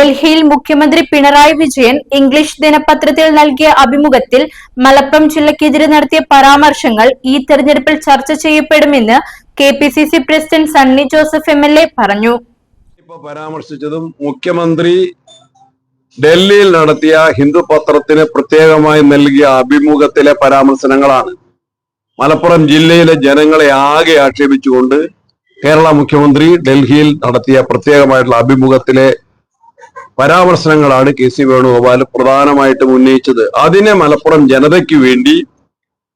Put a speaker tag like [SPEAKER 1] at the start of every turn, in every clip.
[SPEAKER 1] ഡൽഹിയിൽ മുഖ്യമന്ത്രി പിണറായി വിജയൻ ഇംഗ്ലീഷ് ദിനപത്രത്തിൽ നൽകിയ അഭിമുഖത്തിൽ മലപ്പുറം ജില്ലയ്ക്കെതിരെ നടത്തിയ പരാമർശങ്ങൾ ഈ തെരഞ്ഞെടുപ്പിൽ ചർച്ച ചെയ്യപ്പെടുമെന്ന് K P C C president Sunny Joseph M L A പറഞ്ഞു.
[SPEAKER 2] പരാമർശിച്ചതും മുഖ്യമന്ത്രി ഡൽഹിയിൽ നടത്തിയ ഹിന്ദു പത്രത്തിന് പ്രത്യേകമായി നൽകിയ അഭിമുഖത്തിലെ പരാമർശനങ്ങളാണ്. മലപ്പുറം ജില്ലയിലെ ജനങ്ങളെ ആകെ ആക്ഷേപിച്ചുകൊണ്ട് കേരള മുഖ്യമന്ത്രി ഡൽഹിയിൽ നടത്തിയ പ്രത്യേകമായിട്ടുള്ള അഭിമുഖത്തിലെ പരാമർശനങ്ങളാണ് കെ സി വേണുഗോപാൽ പ്രധാനമായിട്ടും ഉന്നയിച്ചത്. അതിനെ മലപ്പുറം ജനതയ്ക്ക് വേണ്ടി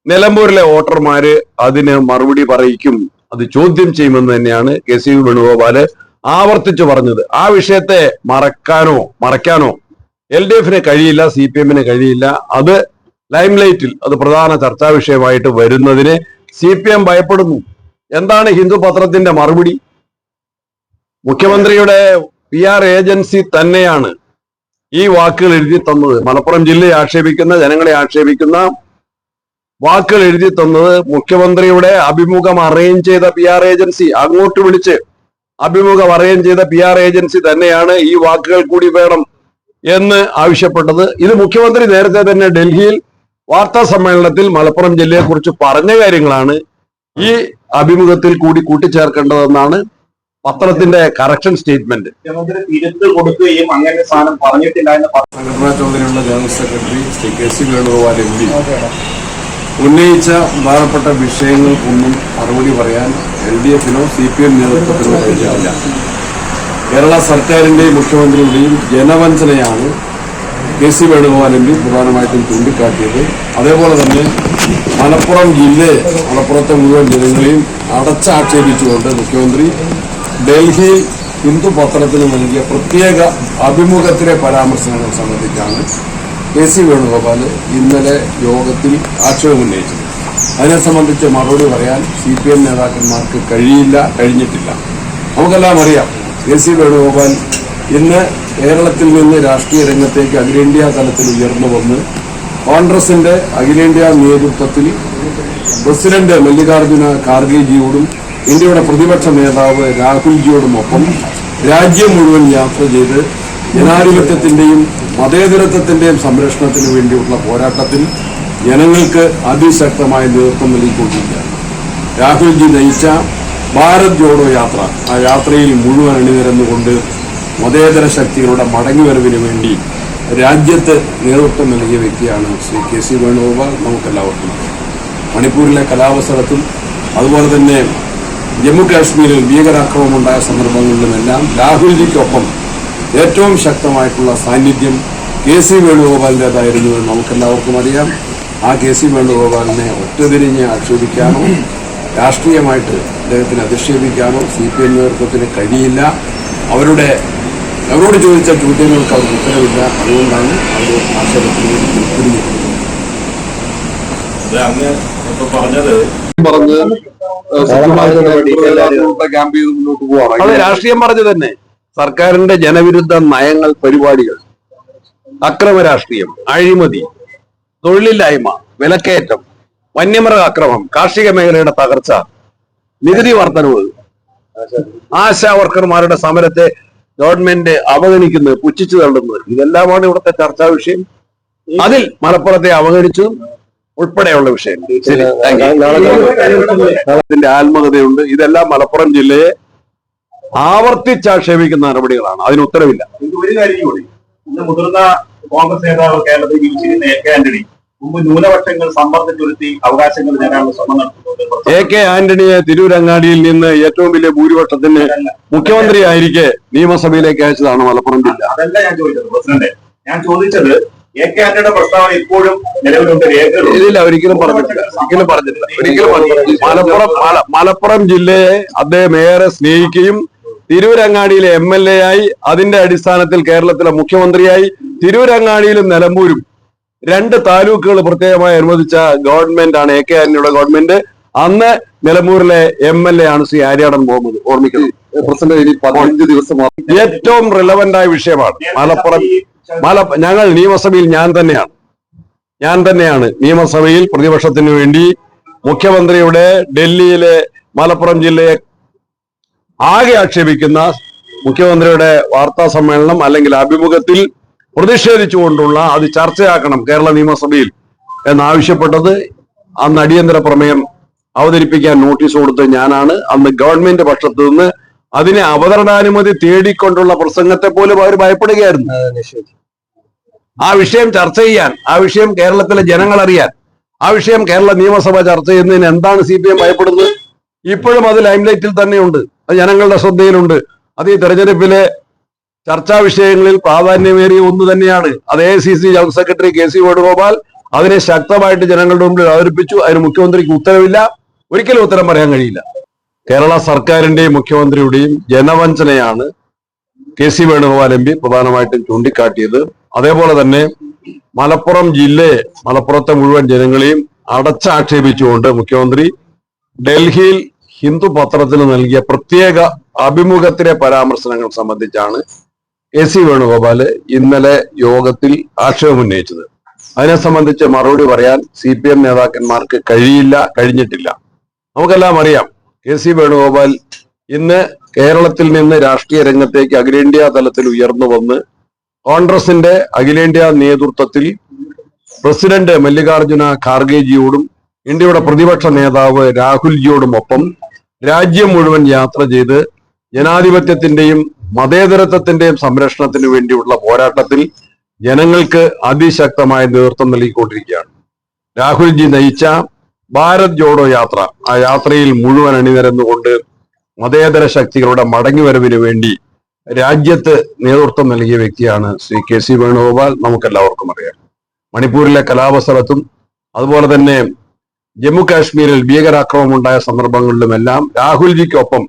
[SPEAKER 2] നിലമ്പൂരിലെ വോട്ടർമാര് അതിന് മറുപടി പറയിക്കും അത് ചോദ്യം ചെയ്യുമെന്ന് തന്നെയാണ് കെ സി വേണുഗോപാൽ ആവർത്തിച്ചു പറഞ്ഞത്. ആ വിഷയത്തെ മറക്കാനോ മറയ്ക്കാനോ എൽ ഡി എഫിന് കഴിയില്ല സി പി എമ്മിന് കഴിയില്ല. അത് ലൈംലൈറ്റിൽ അത് പ്രധാന ചർച്ചാ വിഷയമായിട്ട് വരുന്നതിന് സി പി എം ഭയപ്പെടുന്നു. എന്താണ് ഹിന്ദു പത്രത്തിന്റെ മറുപടി? മുഖ്യമന്ത്രിയുടെ പി ആർ ഏജൻസി തന്നെയാണ് ഈ വാക്കുകൾ എഴുതി തന്നത്. മലപ്പുറം ജില്ലയെ ആക്ഷേപിക്കുന്ന ജനങ്ങളെ ആക്ഷേപിക്കുന്ന വാക്കുകൾ എഴുതി തന്നത് മുഖ്യമന്ത്രിയുടെ അഭിമുഖം അറേഞ്ച് ചെയ്ത പി ആർ ഏജൻസി. അങ്ങോട്ട് വിളിച്ച് അഭിമുഖം അറേഞ്ച് ചെയ്ത പി ആർ ഏജൻസി തന്നെയാണ് ഈ വാക്കുകൾ കൂടി വേണം എന്ന് ആവശ്യപ്പെട്ടത്. ഇത് മുഖ്യമന്ത്രി നേരത്തെ തന്നെ ഡൽഹിയിൽ വാർത്താ സമ്മേളനത്തിൽ മലപ്പുറം ജില്ലയെ കുറിച്ച് പറഞ്ഞ കാര്യങ്ങളാണ് ഈ അഭിമുഖത്തിൽ കൂടി കൂട്ടിച്ചേർക്കേണ്ടതെന്നാണ് പത്രത്തിന്റെ കറക്ഷൻ സ്റ്റേറ്റ്മെന്റ്
[SPEAKER 3] മുഖ്യമന്ത്രി തിരുത്ത് കൊടുക്കുകയും അങ്ങനെ സാധനം പറഞ്ഞിട്ടില്ല എന്ന് പറഞ്ഞു
[SPEAKER 2] സംഘടനാ ചുമതലയുള്ള general secretary Shri K C Venugopal M P. ഉന്നയിച്ച പ്രധാനപ്പെട്ട വിഷയങ്ങൾക്കൊന്നും മറുപടി പറയാൻ എൽ ഡി എഫിനോ സി പി എം നേതൃത്വത്തിനോ കഴിഞ്ഞിട്ടില്ല കേരള സർക്കാരിന്റെയും മുഖ്യമന്ത്രിയുടെയും ജനവഞ്ചനയാണ് K C Venugopal M P പ്രധാനമായിട്ടും ചൂണ്ടിക്കാട്ടിയത്. അതേപോലെ തന്നെ മലപ്പുറം ജില്ലയെ മലപ്പുറത്തെ മുഴുവൻ ജനങ്ങളെയും അടച്ചാക്ഷേപിച്ചുകൊണ്ട് മുഖ്യമന്ത്രി ഡൽഹിയിൽ ഹിന്ദു പത്രത്തിന് നൽകിയ പ്രത്യേക അഭിമുഖത്തിലെ പരാമർശങ്ങൾ സംബന്ധിച്ചാണ് കെ സി വേണുഗോപാൽ ഇന്നലെ യോഗത്തിൽ ആക്ഷേപം ഉന്നയിച്ചത്. അതിനെ സംബന്ധിച്ച് മറുപടി പറയാൻ സി പി എം നേതാക്കന്മാർക്ക് കഴിയില്ല കഴിഞ്ഞിട്ടില്ല. നമുക്കെല്ലാം അറിയാം കെ സി വേണുഗോപാൽ ഇന്ന് കേരളത്തിൽ നിന്ന് രാഷ്ട്രീയ രംഗത്തേക്ക് അഖിലേന്ത്യാ തലത്തിൽ ഉയർന്നു വന്ന് കോൺഗ്രസിന്റെ അഖിലേന്ത്യാ നേതൃത്വത്തിൽ പ്രസിഡന്റ് മല്ലികാർജുന ഖാർഗെജിയോടും ഇന്ത്യയുടെ പ്രതിപക്ഷ നേതാവ് രാഹുൽജിയോടുമൊപ്പം രാജ്യം മുഴുവൻ യാത്ര ചെയ്ത് ജനാധിപത്യത്തിന്റെയും മതേതരത്വത്തിന്റെയും സംരക്ഷണത്തിന് വേണ്ടിയുള്ള പോരാട്ടത്തിൽ ജനങ്ങൾക്ക് അതിശക്തമായ നേതൃത്വം നൽകിക്കൊണ്ടിരിക്കുകയാണ്. രാഹുൽജി നയിച്ച ഭാരത് ജോഡോ യാത്ര ആ യാത്രയിൽ മുഴുവൻ അണിനിരന്നുകൊണ്ട് മതേതര ശക്തികളുടെ മടങ്ങിവരവിന് വേണ്ടി രാജ്യത്ത് നേതൃത്വം നൽകിയ വ്യക്തിയാണ് ശ്രീ കെ സി വേണുഗോപാൽ. നമുക്കെല്ലാവർക്കും മണിപ്പൂരിലെ കലാവസരത്തിൽ അതുപോലെ തന്നെ ജമ്മു കാശ്മീരിൽ ഭീകരാക്രമണം ഉണ്ടായ സന്ദർഭങ്ങളിലുമെല്ലാം രാഹുൽജിക്കൊപ്പം ഏറ്റവും ശക്തമായിട്ടുള്ള സാന്നിധ്യം കെ സി വേണുഗോപാലിന്റെതായിരുന്നു എന്ന് നമുക്കെല്ലാവർക്കും അറിയാം. ആ കെ സി വേണുഗോപാലിനെ ഒറ്റതിരിഞ്ഞ് ആക്ഷേപിക്കാനോ രാഷ്ട്രീയമായിട്ട് അദ്ദേഹത്തിന് അധിക്ഷേപിക്കാനോ സി പി എം നേതൃത്വത്തിന് കഴിയില്ല. അവരുടെ അവരോട് ചോദിച്ച ചോദ്യങ്ങൾക്ക് അവർക്ക് ഉത്തരവില്ല. അതുകൊണ്ടാണ് അവർ വേണ്ടി
[SPEAKER 3] അത് അങ്ങ് പറഞ്ഞത്
[SPEAKER 2] പറഞ്ഞ് ക്യാമ്പ് ചെയ്ത് മുന്നോട്ട് പോവാണ്. അത് രാഷ്ട്രീയം പറഞ്ഞു തന്നെ. സർക്കാരിന്റെ ജനവിരുദ്ധ നയങ്ങൾ പരിപാടികൾ. അക്രമ രാഷ്ട്രീയം അഴിമതി തൊഴിലില്ലായ്മ വിലക്കയറ്റം വന്യമൃഗ അക്രമം കാർഷിക മേഖലയുടെ തകർച്ച നികുതി വർധനവ്. ആശാ വർക്കർമാരുടെ സമരത്തെ ഗവൺമെന്റ് അവഗണിക്കുന്നത് പുച്ഛിച്ചു തള്ളുന്നത് ഇതെല്ലാമാണ് ഇവിടുത്തെ ചർച്ചാ വിഷയം. അതിൽ മലപ്പുറത്തെ അവഗണിച്ചു. ഉൾപ്പെടെയുള്ള വിഷയം. ശരി താങ്ക് യു ഇതിന്റെ ആത്മകഥയുണ്ട്. ഇതെല്ലാം മലപ്പുറം ജില്ലയെ ആവർത്തിച്ചാക്ഷേപിക്കുന്ന നടപടികളാണ്. അതിന് ഉത്തരവില്ല.
[SPEAKER 3] എനിക്ക് ഒരു കാര്യം കൂടി. ഇന്ന് മുതിർന്ന കോൺഗ്രസ് നേതാവ് കേരളത്തിൽ ജീവിച്ചിരുന്ന എ കെ ആന്റണി മുമ്പ് ന്യൂനപക്ഷങ്ങൾ സമ്മർദ്ദം ചെലുത്തി അവകാശങ്ങൾ നേടാനുള്ള ശ്രമം നടത്തുന്നത്
[SPEAKER 2] എ കെ ആന്റണിയെ തിരൂരങ്ങാടിയിൽ നിന്ന് ഏറ്റവും വലിയ ഭൂരിപക്ഷത്തിന് മുഖ്യമന്ത്രിയായിരിക്കെ നിയമസഭയിലേക്ക് അയച്ചതാണ് മലപ്പുറം ജില്ല.
[SPEAKER 3] അതല്ല ഞാൻ ചോദിച്ചത് പ്രസിഡന്റ്. ഞാൻ ചോദിച്ചത് എ കെ ആന്റണിയുടെ പ്രസ്താവന ഇപ്പോഴും നിലവിലുണ്ട്
[SPEAKER 2] ഒരിക്കലും പറഞ്ഞിട്ടില്ല ഒരിക്കലും പറഞ്ഞിട്ടില്ല ഒരിക്കലും മലപ്പുറം മലപ്പുറം ജില്ലയെ അദ്ദേഹം ഏറെ സ്നേഹിക്കുകയും തിരൂരങ്ങാടിയിലെ എം എൽ എ ആയി അതിന്റെ അടിസ്ഥാനത്തിൽ കേരളത്തിലെ മുഖ്യമന്ത്രിയായി തിരൂരങ്ങാടിയിലും നിലമ്പൂരും രണ്ട് താലൂക്കുകൾ പ്രത്യേകമായി അനുവദിച്ച ഗവൺമെന്റ് ആണ് എ കെ ആന്റണിയുടെ ഗവൺമെന്റ്. അന്ന് നിലമ്പൂരിലെ എം എൽ എ ആണ് ശ്രീ ആര്യാടൻ പോകുന്നത് ഓർമ്മിക്കുന്നത് പ്രസിഡന്റ് ഇനി പതിനഞ്ച് ദിവസം ഏറ്റവും റിലവന്റായ ആയ വിഷയമാണ് മലപ്പുറം മല ഞങ്ങൾ നിയമസഭയിൽ ഞാൻ തന്നെയാണ്. ഞാൻ തന്നെയാണ് നിയമസഭയിൽ പ്രതിപക്ഷത്തിന് വേണ്ടി മുഖ്യമന്ത്രിയുടെ ഡൽഹിയിലെ മലപ്പുറം ജില്ലയെ ആകെ ആക്ഷേപിക്കുന്ന മുഖ്യമന്ത്രിയുടെ വാർത്താ സമ്മേളനം അല്ലെങ്കിൽ അഭിമുഖത്തിൽ പ്രതിഷേധിച്ചുകൊണ്ടുള്ള അത് ചർച്ചയാക്കണം കേരള നിയമസഭയിൽ എന്നാവശ്യപ്പെട്ടത് അന്ന് അടിയന്തര പ്രമേയം അവതരിപ്പിക്കാൻ നോട്ടീസ് കൊടുത്തത് ഞാനാണ്. അന്ന് ഗവൺമെന്റ് പക്ഷത്ത് നിന്ന് അതിനെ അവതരണാനുമതി തേടിക്കൊണ്ടുള്ള പ്രസംഗത്തെ പോലും അവർ ഭയപ്പെടുകയായിരുന്നു. ആ വിഷയം ചർച്ച ചെയ്യാൻ ആ വിഷയം കേരളത്തിലെ ജനങ്ങൾ അറിയാൻ ആ വിഷയം കേരള നിയമസഭ ചർച്ച ചെയ്യുന്നതിന് എന്താണ് സി പി എം ഭയപ്പെടുന്നത്? ഇപ്പോഴും അത് ലൈംലൈറ്റിൽ തന്നെയുണ്ട്. അത് ജനങ്ങളുടെ ശ്രദ്ധയിലുണ്ട്. അത് ഈ തെരഞ്ഞെടുപ്പിലെ ചർച്ചാ വിഷയങ്ങളിൽ പ്രാധാന്യമേറിയ ഒന്ന് തന്നെയാണ്. അത് A C C general secretary K C Venugopal അതിനെ ശക്തമായിട്ട് ജനങ്ങളുടെ മുമ്പിൽ അവതരിപ്പിച്ചു. അതിന് മുഖ്യമന്ത്രിക്ക് ഉത്തരവില്ല. ഒരിക്കലും ഉത്തരം പറയാൻ കഴിയില്ല. കേരള സർക്കാരിന്റെയും മുഖ്യമന്ത്രിയുടെയും ജനവഞ്ചനയാണ് K C Venugopal M P പ്രധാനമായിട്ടും ചൂണ്ടിക്കാട്ടിയത്. അതേപോലെ തന്നെ മലപ്പുറം ജില്ലയെ മലപ്പുറത്തെ മുഴുവൻ ജനങ്ങളെയും അടച്ചാക്ഷേപിച്ചുകൊണ്ട് മുഖ്യമന്ത്രി ഡൽഹിയിൽ ഹിന്ദു പത്രത്തിന് നൽകിയ പ്രത്യേക അഭിമുഖത്തിലെ പരാമർശനങ്ങൾ സംബന്ധിച്ചാണ് കെ സി വേണുഗോപാൽ ഇന്നലെ യോഗത്തിൽ ആക്ഷേപമുന്നയിച്ചത് അതിനെ സംബന്ധിച്ച് മറുപടി പറയാൻ സി പി എം നേതാക്കന്മാർക്ക് കഴിയില്ല കഴിഞ്ഞിട്ടില്ല. നമുക്കെല്ലാം അറിയാം കെ സി വേണുഗോപാൽ ഇന്ന് കേരളത്തിൽ നിന്ന് രാഷ്ട്രീയ രംഗത്തേക്ക് അഖിലേന്ത്യാ തലത്തിൽ ഉയർന്നു വന്ന് കോൺഗ്രസിന്റെ അഖിലേന്ത്യാ നേതൃത്വത്തിൽ പ്രസിഡന്റ് മല്ലികാർജുന ഖാർഗെജിയോടും ഇന്ത്യയുടെ പ്രതിപക്ഷ നേതാവ് രാഹുൽജിയോടും ഒപ്പം രാജ്യം മുഴുവൻ യാത്ര ചെയ്ത് ജനാധിപത്യത്തിന്റെയും മതേതരത്വത്തിന്റെയും സംരക്ഷണത്തിനു വേണ്ടിയുള്ള പോരാട്ടത്തിൽ ജനങ്ങൾക്ക് അതിശക്തമായ നേതൃത്വം നൽകിക്കൊണ്ടിരിക്കുകയാണ്. രാഹുൽജി നയിച്ച ഭാരത് ജോഡോ യാത്ര. ആ യാത്രയിൽ മുഴുവൻ അണിനിരന്നുകൊണ്ട് മതേതര ശക്തികളുടെ മടങ്ങിവരവിന് വേണ്ടി രാജ്യത്ത് നേതൃത്വം നൽകിയ വ്യക്തിയാണ് ശ്രീ കെ സി വേണുഗോപാൽ. നമുക്കെല്ലാവർക്കും അറിയാം. മണിപ്പൂരിലെ കലാപസ്ഥലത്തും അതുപോലെ തന്നെ ജമ്മു കാശ്മീരിൽ ഭീകരാക്രമണം ഉണ്ടായ സന്ദർഭങ്ങളിലുമെല്ലാം രാഹുൽജിക്കൊപ്പം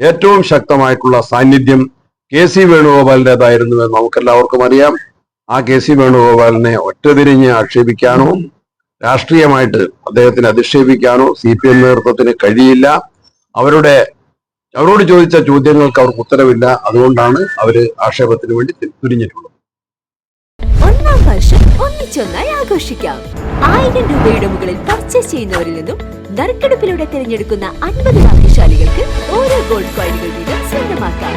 [SPEAKER 2] ഏറ്റവും ശക്തമായിട്ടുള്ള സാന്നിധ്യം കെ സി വേണുഗോപാലിന്റെതായിരുന്നു എന്ന് നമുക്കെല്ലാവർക്കും അറിയാം. ആ കെ സി വേണുഗോപാലിനെ ഒറ്റതിരിഞ്ഞ് ആക്ഷേപിക്കാനോ രാഷ്ട്രീയമായിട്ട് അദ്ദേഹത്തിന് അധിക്ഷേപിക്കാനോ സി പി എം നേതൃത്വത്തിന് കഴിയില്ല. അവരുടെ അവരോട് ചോദിച്ച ചോദ്യങ്ങൾക്ക് അവർക്ക് ഉത്തരവില്ല. അതുകൊണ്ടാണ് അവർ ആക്ഷേപത്തിന് വേണ്ടി തിരിഞ്ഞിട്ടുള്ളത്.
[SPEAKER 4] ഒന്നാം വർഷം ഒന്നിച്ചൊന്നായി ആഘോഷിക്കാം. ആയിരം രൂപയുടെ മുകളിൽ പർച്ചേസ് ചെയ്യുന്നവരിൽ നിന്നും നറുക്കെടുപ്പിലൂടെ തിരഞ്ഞെടുക്കുന്ന അൻപത് ഭാഗ്യശാലികൾക്ക് ഓരോ ഗോൾഡ് കോയിനുകൾ വീതം സ്വന്തമാക്കാം.